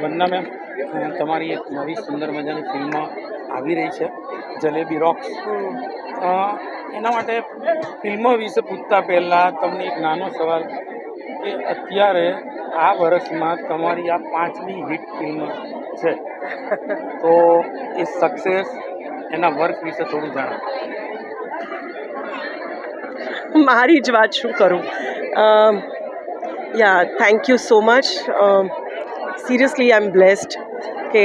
વંદના ma'am તમારી એક નવી સુંદર મજાની ફિલ્મ આવી રહી છે જલેબી રોક્સ એના માટે ફિલ્મ વિશે પૂછતા પહેલાં તમને એક નાનો સવાલ કે અત્યારે આ વર્ષમાં તમારી આ પાંચમી હિટ ફિલ્મ છે. તો એ સક્સેસ એના વર્ક વિશે થોડું જણાવો. મારી જ વાત શું કરું? Yeah thank you so much seriously I am blessed કે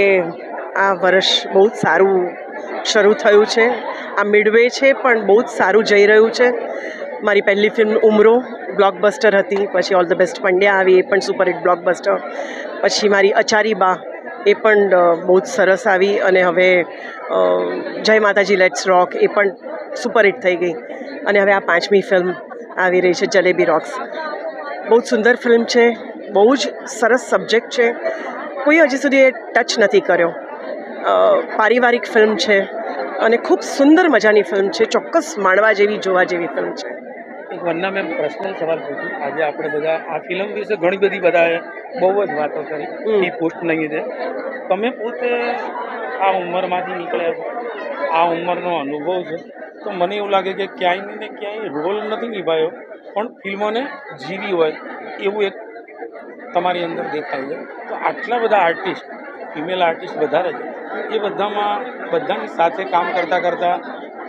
આ વર્ષ બહુ જ સારું શરૂ થયું છે. આ મિડવે છે, પણ બહુ જ સારું જઈ રહ્યું છે. મારી પહેલી ફિલ્મ ઉમરો બ્લોકબસ્ટર હતી, પછી ઓલ ધ બેસ્ટ પંડ્યા આવી, એ પણ સુપરહિટ બ્લોકબસ્ટર પછી મારી અચારી બા, એ પણ બહુ જ સરસ આવી અને હવે જય માતાજી લેટ્સ રોક એ પણ સુપરહિટ થઈ ગઈ. અને હવે આ પાંચમી ફિલ્મ આવી રહી છે, જલેબી રોક્સ બહુ જ સુંદર ફિલ્મ છે. બહુ જ સરસ સબ્જેક્ટ છે. કોઈ હજી સુધી એ ટચ નથી કર્યો. પારિવારિક ફિલ્મ છે અને ખૂબ સુંદર મજાની ફિલ્મ છે. ચોક્કસ માણવા જેવી જોવા જેવી ફિલ્મ છે. એક વંદના મેમ પર્સનલ સવાલ પૂછું આજે આપણે બધા આ ફિલ્મ વિશે ઘણી બધી બધાએ બહુ જ વાતો કરી. એ પોસ્ટ નહીં લીધે તમે પોતે આ ઉંમરમાંથી નીકળ્યા છો. આ ઉંમરનો અનુભવ છે. તો મને એવું લાગે કે ક્યાંય ને ક્યાંય રોલ નથી નિભાયો. પણ ફિલ્મોને જીવી હોય એવું એક તમારી અંદર દેખાય છે. તો આટલા બધા આર્ટિસ્ટ ફિમેલ આર્ટિસ્ટ વધારે છે. એ બધામાં, બધાની સાથે કામ કરતાં કરતાં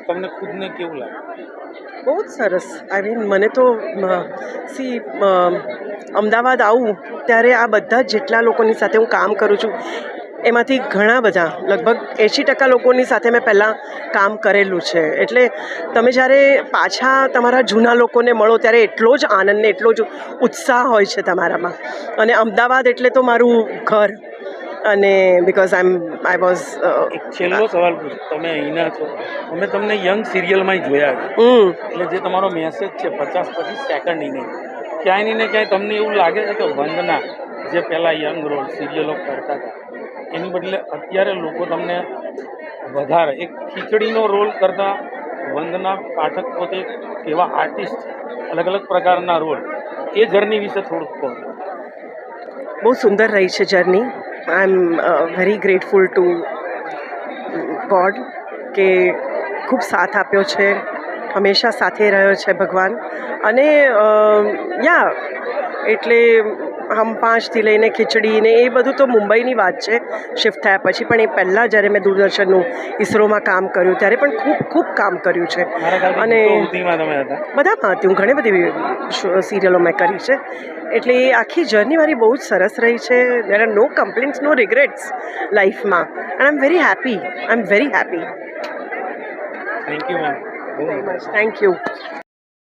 તમને ખુદને કેવું લાગે? બહુ જ સરસ. આઈ મીન મને તો સી અમદાવાદ આવું, ત્યારે આ બધા જેટલા લોકોની સાથે હું કામ કરું છું એમાંથી ઘણા બધા લગભગ એંશી ટકા લોકોની સાથે મેં પહેલાં કામ કરેલું છે. એટલે તમે જ્યારે પાછા તમારા જૂના લોકોને મળો ત્યારે એટલો જ આનંદ ને એટલો જ ઉત્સાહ હોય છે તમારામાં. અને અમદાવાદ એટલે તો મારું ઘર. અને because I M I was એક છેલ્લો સવાલ પૂછું તમે અહીંના છો. અમે તમને યંગ સિરિયલમાં જોયા એટલે જે તમારો મેસેજ છે પચાસ પચીસ સેકન્ડની નહીં ક્યાંય ને ક્યાંય તમને એવું લાગે છે કે વંદના જે પહેલાં યંગ રોલ સિરિયલો કરતા હતા. એની બદલે અત્યારે લોકો તમને વધારે એક ખીચડીનો રોલ કરતા વંદના પાઠક પોતે એવા આર્ટિસ્ટ અલગ અલગ પ્રકારના રોલ એ જર્ની વિશે થોડુંક કહો. બહુ સુંદર રહી છે journey. I am very grateful to God કે ખૂબ સાથ આપ્યો છે, હંમેશા સાથે રહ્યો છે ભગવાન. અને યા એટલે હમ પાંચથી લઈને ખીચડી ને એ બધું તો મુંબઈની વાત છે શિફ્ટ થયા પછી. પણ એ પહેલાં જ્યારે મેં દૂરદર્શનનું ઇસરોમાં કામ કર્યું ત્યારે પણ ખૂબ ખૂબ કામ કર્યું છે. અને બધામાં હતી? હું ઘણી બધી સિરિયલો મેં કરી છે. એટલે એ આખી જર્ની મારી બહુ જ સરસ રહી છે. There are no complaints no regrets લાઈફમાં and I am very happy I am very happy thank you ma'am thank you